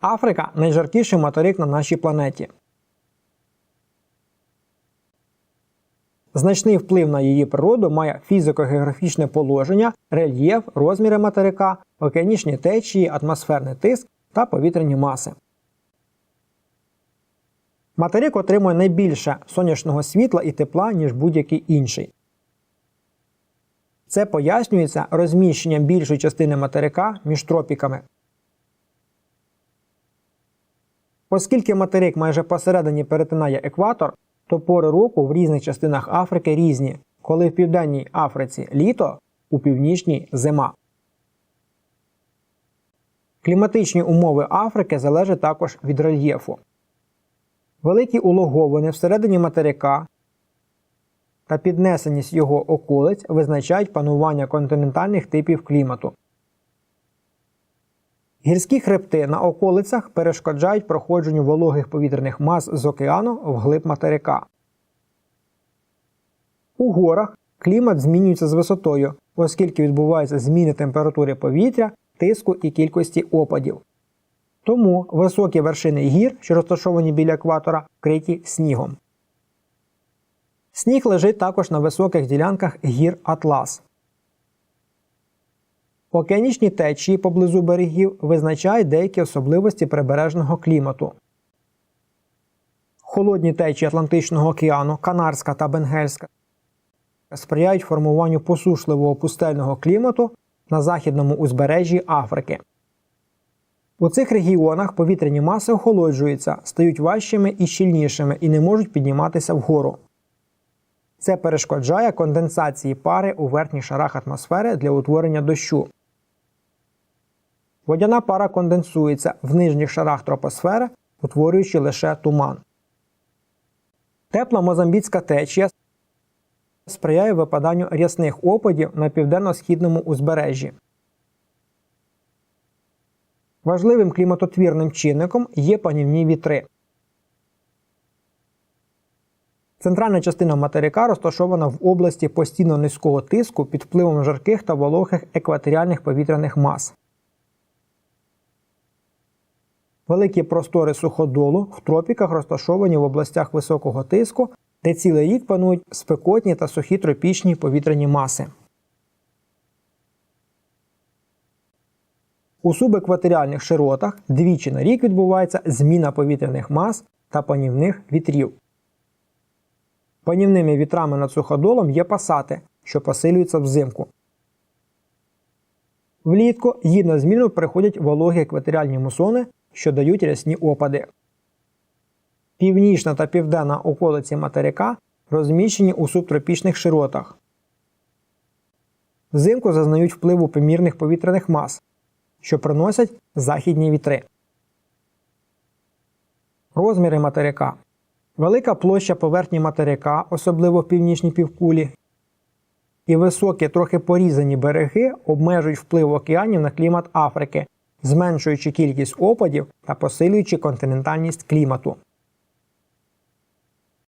Африка найжаркіший материк на нашій планеті. Значний вплив на її природу має фізико-географічне положення, рельєф, розміри материка, океанічні течії, атмосферний тиск та повітряні маси. Материк отримує найбільше сонячного світла і тепла, ніж будь-який інший. Це пояснюється розміщенням більшої частини материка між тропіками. Оскільки материк майже посередині перетинає екватор, то пори року в різних частинах Африки різні, коли в Південній Африці літо, у північній зима. Кліматичні умови Африки залежать також від рельєфу. Великі улоговини всередині материка та піднесеність його околиць визначають панування континентальних типів клімату. Гірські хребти на околицях перешкоджають проходженню вологих повітряних мас з океану вглиб материка. У горах клімат змінюється з висотою, оскільки відбуваються зміни температури повітря, тиску і кількості опадів. Тому високі вершини гір, що розташовані біля екватора, вкриті снігом. Сніг лежить також на високих ділянках гір Атлас. Океанічні течії поблизу берегів визначають деякі особливості прибережного клімату. Холодні течії Атлантичного океану, Канарська та Бенгельська сприяють формуванню посушливого пустельного клімату на західному узбережжі Африки. У цих регіонах повітряні маси охолоджуються, стають важчими і щільнішими і не можуть підніматися вгору. Це перешкоджає конденсації пари у верхніх шарах атмосфери для утворення дощу. Водяна пара конденсується в нижніх шарах тропосфери, утворюючи лише туман. Тепла мозамбіцька течія сприяє випаданню рясних опадів на південно-східному узбережжі. Важливим кліматотвірним чинником є панівні вітри. Центральна частина материка розташована в області постійно низького тиску під впливом жарких та вологих екваторіальних повітряних мас. Великі простори суходолу в тропіках розташовані в областях високого тиску, де цілий рік панують спекотні та сухі тропічні повітряні маси. У субекваторіальних широтах двічі на рік відбувається зміна повітряних мас та панівних вітрів. Панівними вітрами над суходолом є пасати, що посилюються взимку. Влітку гідно зміну переходять вологі екваторіальні мусони, що дають рясні опади. Північна та південна околиці материка розміщені у субтропічних широтах. Взимку зазнають впливу помірних повітряних мас, що приносять західні вітри. Розміри материка. Велика площа поверхні материка, особливо в північній півкулі, і високі, трохи порізані береги обмежують вплив океанів на клімат Африки, зменшуючи кількість опадів та посилюючи континентальність клімату.